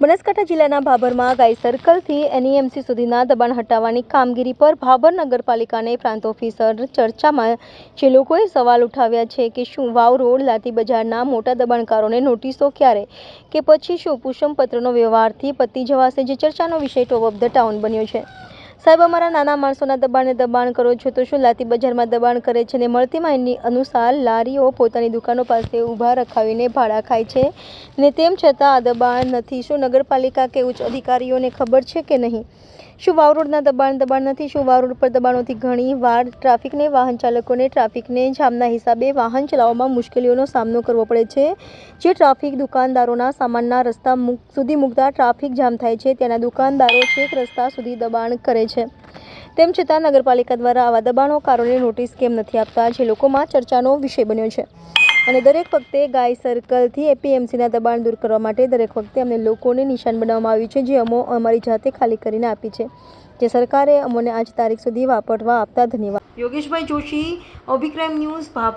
બનાસકાંઠા જિલ્લાના ભાભરમાં ગાય સર્કલથી એનઈએમસી સુધીના દબાણ હટાવવાની કામગીરી પર ભાભર નગરપાલિકાને પ્રાંત ઓફિસર ચર્ચામાં જે લોકોએ સવાલ ઉઠાવ્યા છે કે શું વાવ રોડ, લાતી બજારના મોટા દબાણકારોને નોટિસો ક્યારે? કે પછી શું પુષ્પપત્રનો વ્યવહારથી પતી જવાશે? જે ચર્ચાનો વિષય ટોપ ઓફ ધ ટાઉન બન્યો છે. સાહેબ, અમારા નાના માણસોના દબાણને દબાણ કરો છો તો શું લાતી બજારમાં દબાણ કરે છે ને મળતી માહિતી અનુસાર લારીઓ પોતાની દુકાનો પાસે ઊભા રખાવીને ભાડા ખાય છે? ને તેમ છતાં આ દબાણ નથી. શું નગરપાલિકા કે ઉચ્ચ અધિકારીઓને ખબર છે કે નહીં? શું વાવ રોડના દબાણ? દબાણ નથી. શું વાવ રોડ પર દબાણોથી ઘણી વાર ટ્રાફિકને, વાહન ચાલકોને, ટ્રાફિકને જામના હિસાબે વાહન ચલાવવામાં મુશ્કેલીઓનો સામનો કરવો પડે છે. જે ટ્રાફિક દુકાનદારોના સામાનના રસ્તા સુધી મૂકતા ટ્રાફિક જામ થાય છે, ત્યાંના દુકાનદારો છેક રસ્તા સુધી દબાણ કરે છે. તેમ છતાં નગરપાલિકા દ્વારા આવા દબાણોકારોને નોટિસ કેમ નથી આપતા, જે લોકોમાં ચર્ચાનો વિષય બન્યો છે. અને દરેક વખતે ગાય સર્કલથી એપીએમસીના દબાણ દૂર કરવા માટે દરેક વખતે અમને લોકોને નિશાન બનાવવામાં આવ્યું છે, જે અમો અમારી જાતે ખાલી કરીને આપી છે. જે સરકારે અમોને આજ તારીખ સુધી વાપરવા આપતા ધન્યવાદ. યોગેશભાઈ જોશી, અભિક્રમ ન્યૂઝ ભાભર